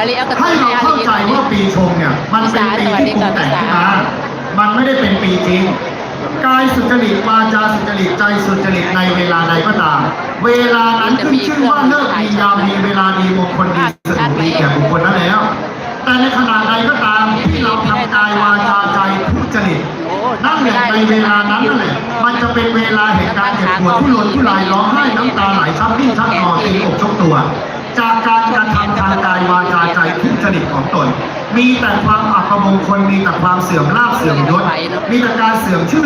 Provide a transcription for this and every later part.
อาลีเอากตให้เราเข้าใจว่าปีชงเนี่ยมันเป็นปีที่ปรุงแต่งขึ้นมามันไม่ได้เป็นปีจริงกายสุจริตวาจาสุจริตใจสุจริตในเวลาใดก็ตาม เวลานั้นขึ้นชื่อว่าเลิกดียามดีเวลาดีมงคลดีสนุกดีแก่บุคคลนั้นแล้ว แต่ในขณะใดก็ตามที่เราทำกายวาจาใจทุจริตนั่นแหละในเวลานั้นนั่นแหละมันจะเป็นเวลาแห่งการเจ็บปวดทุรนทุรายร้องไห้น้ำตาไหลช้ำดิ้นชักนอนตีอกชกตัว จากการ กระทำทางกายวาจาใจทุจริตของตน มีแต่ความอัปมงคลมีแต่ความเสื่อมลาภเสื่อมยศมีแต่การเสื่อมชื่อ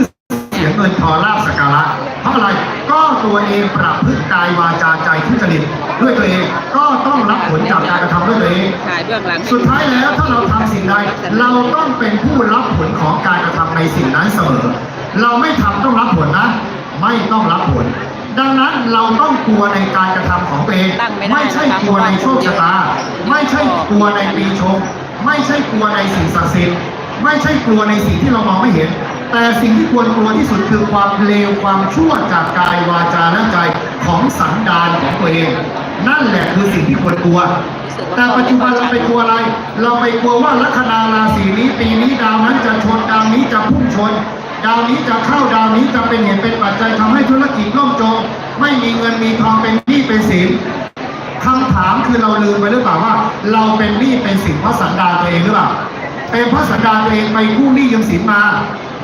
เสียงเงินทองลาภสการะเพราะอะไรก็ตัวเองประพฤติกายวาจาใจทุจริตด้วยตัวเองก็ต้องรับผลจากการกระทำด้วยตัวเองถ่ายเบื้องหลังสุดท้ายแล้วถ้าเราทำสิ่งใดเราต้องเป็นผู้รับผลของการกระทำในสิ่งนั้นเสมอ เราไม่ทำต้องรับผลนะ ไม่ต้องรับผล ดังนั้นเราต้องกลัวในการกระทำของตัวเองตั้งไม่ได้ไม่ใช่นะคะกลัวในโชคชะตา ไม่ใช่กลัวในปีชง ไม่ใช่กลัวในสิ่งศักดิ์สิทธิ์ไม่ใช่กลัวในสิ่งที่เรามองไม่เห็น แต่สิ่งที่ควรกลัวที่สุดคือความเลวความชั่วจากกายวาจาและใจของสันดานของตัวเอง นั่นแหละคือสิ่งที่ควรกลัว แต่ปัจจุบันเราไปกลัวอะไร เราไปกลัวว่าลัคนาราศีนี้ปีนี้ดาวนั้นจะชนดาวนี้จะพุ่งชน ดาวนี้จะเข้าดาวนี้จะเป็นเหตุเป็นปัจจัยทำให้ธุรกิจล่มจม ไม่มีเงินมีทองเป็นหนี้เป็นสินคำถามคือเราลืมไปหรือเปล่าว่า เราเป็นหนี้เป็นสินเพราะสันดานตัวเองหรือเปล่าเป็นเพราะสันดานตัวเองไปกู้หนี้ยืมสินมา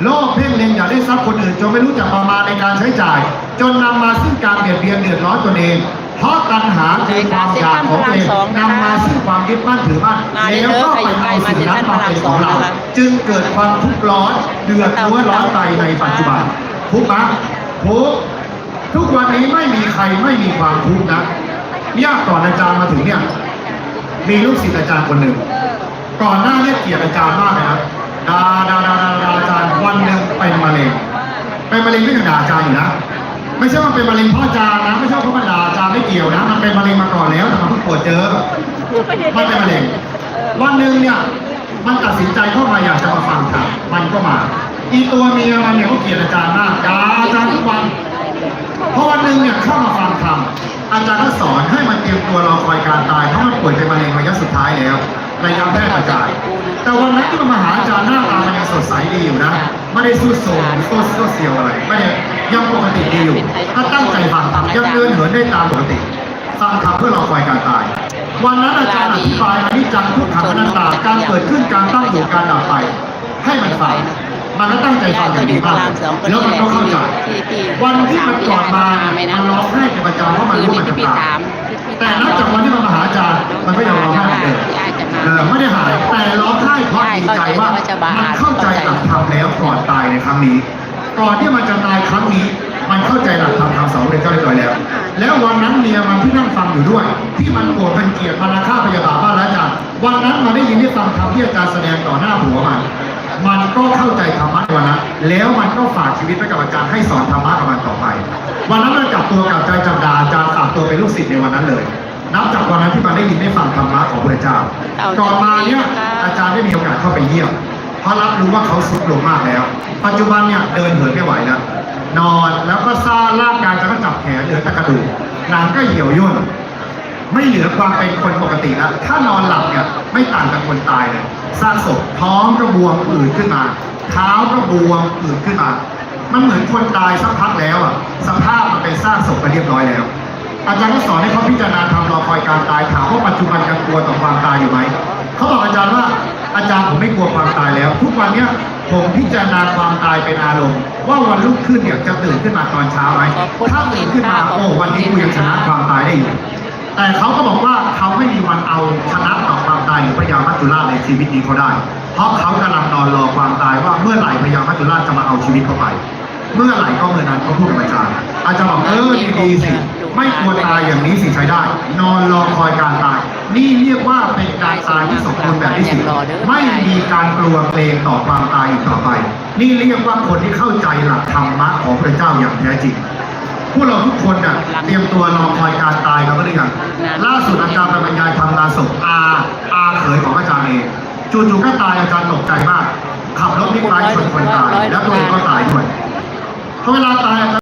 โลภเพ่งเล็งอยากได้ทรัพย์คนอื่นจนไม่รู้จักประมาณในการใช้จ่าย จนนำมาซึ่งการเบียดเบียนเดือดร้อนตนเอง เพราะตัณหาคือความอยากของตัวเองนำมาซึ่งความยึดมั่นถือมั่นมาเด้แล้วอก็ใครไปอยู่ใกล้เอามาสิ่งเซ็นนั้นทรัลมาพระรามเป็นสขอองงเรานะคะจึงเกิดความทุกข์ร้อนเดือดร้อนร้อนใจในปัจจุบันทุกข์ไหมทุกข์ทุกวันนี้ไม่มีใครไม่มีความทุกข์นะเนี่ยก่อนอาจารย์มาถึงเนี่ยมีลูกศิษย์อาจารย์คนหนึ่ง ก่อนหน้าเนี่ยเกลียดอาจารย์มากเลยนะด่าด่าด่าด่าด่าอาจารย์วันหนึ่งเป็นมะเร็งเป็นมะเร็งก็ยังด่าอาจารย์อยู่นะ ไม่ใช่ว่าเป็นมะเร็งเพราะอาจารย์นะไม่ใช่เพราะมันด่าอาจารย์ไม่เกี่ยวนะ มันเป็นมะเร็งมาก่อนแล้วแต่มันเพิ่งตรวจเจอมันเป็นมะเร็งวันหนึ่งเนี่ยมันตัดสินใจเข้ามาอยากจะมาฟังธรรมมันก็มา อีตัวเมียมันเนี่ยก็เกลียดอาจารย์มากด่าอาจารย์ทุกวันพอวันหนึ่งเนี่ยเข้ามาฟังธรรมอาจารย์ก็สอนให้มันเตรียมตัวรอคอยการตายเพราะมันป่วยเป็นมะเร็งระยะสุดท้ายแล้วระยะแพร่กระจาย แต่วันนั้นที่มันมาหาอาจารย์หน้าตามันยังสดใสดีอยู่นะ ไม่ได้สู้โซมโซโซเซียวอะไรไม่ได้ ยังปกติดีอยู่ ถ้าตั้งใจฟังยังเดินเหินได้ตามปกติฟังธรรมเพื่อรอคอยการตาย วันนั้นอาจารย์อธิบายอนิจจังทุกขังอนัตตาการเกิดขึ้นการตั้งอยู่การดับไป ให้มันฟังมันก็ตั้งใจฟังอย่างดีมากแล้วมันก็เข้าใจวันที่มันก่อนมามันร้องไห้เป็นประจำเพราะมันรู้มันจะตายแต่นับจากวันที่มันมาหาอาจารย์มันก็ยังร้องไห้เหมือนเดิมเออไม่ได้หายแต่ร้องไห้เพราะดีใจว่ามันเข้าใจหลักธรรมแล้วก่อนตายในครั้งนี้ ก่อนที่มันจะตายครั้งนี้ มันเข้าใจหลักธรรมคำสอนเลยเจ้าเรียบร้อยแล้ว แล้ววันนั้นเมียมันที่นั่งฟังอยู่ด้วย ที่มันโกรธเป็นเกลียดมันอาฆาตพยาบาทบ้านแล้วอาจารย์วันนั้นมันได้ยินได้ฟังธรรมที่อาจารย์แสดงต่อหน้าหัวมันมันก็เข้าใจธรรมะในวันนั้นแล้วมันก็ฝากชีวิตไว้กับอาจารย์ให้สอนธรรมะกับมันต่อไป วันนั้นมันกลับตัวกลับใจจำดาอาจารย์ฝากตัวเป็นลูกศิษย์ในวันนั้นเลยนับจากวันนั้นที่มันได้ยินได้ฟังธรรมะของพระเจ้าก่อนมาเนี่ยอาจารย์ได้มีโอกาสเข้าไปเยี่ยม เพราะรับรู้ว่าเขาสุดลงมากแล้ว ปัจจุบันเนี่ยเดินเหินไม่ไหวแล้วนอนแล้วก็ซ่าร่างกายจะก็จับแขนเหลือแต่กระดูกหนังก็เหี่ยวย่นไม่เหลือความเป็นคนปกติแล้วถ้านอนหลับเนี่ยไม่ต่างจากคนตายเลยสร้างศพท้องก็บวมอืดขึ้นมา เท้าก็บวมอืดขึ้นมา มันเหมือนคนตายสักพักแล้วอะสภาพมันเป็นสร้างศพไปเรียบร้อยแล้ว อาจารย์ก็สอนให้เขาพิจารณาทำรอคอยการตายถามว่าปัจจุบันยังกลัวต่อความตายอยู่ไหมเขาบอกอาจารย์ว่า อาจารย์ผมไม่กลัวความตายแล้ว ทุกวันเนี้ยผมพิจารณาความตายเป็นอารมณ์ ว่าวันรุ่งขึ้นเนี่ยจะตื่นขึ้นมาตอนเช้าไหมขอบคุณถ้าตื่นขึ้นมาขอบคุณโอ้วันนี้กูยังชนะความตายได้อยู่แต่เขาก็บอกว่าเขาไม่มีวันเอาชนะต่อความตายหรือพยามัจจุราชในชีวิตนี้เขาได้ เพราะเขากำลังนอนรอความตายว่าเมื่อไหร่พยามัจจุราชจะมาเอาชีวิตเขาไป เมื่อไหร่ก็เมื่อนั้นเขาพูดกับอาจารย์อาจารย์บอกเออดีดีๆสิ ไม่ควรตายอย่างนี้สิใช้ได้ นอนรอคอยการตาย นี่เรียกว่าเป็นการตายที่สมบูรณ์แบบที่สุดไม่มีการกลัวเกรงต่อความตายอีกต่อไป นี่เรียกว่าคนที่เข้าใจหลักธรรมะของพระเจ้าอย่างแท้จริงพวกเราทุกคนน่ะเตรียมตัวรอคอยการตายกันก็ได้ยังล่าสุดอาจารย์ไปบรรยายทำงานศพอาอาเขยของอาจารย์เองจู่ๆก็ตายอาจารย์ตกใจมาก ขับรถบิ๊กไบค์ชนคนตาย แล้วตัวเองก็ตายด้วยพอเวลาตายอาจารย์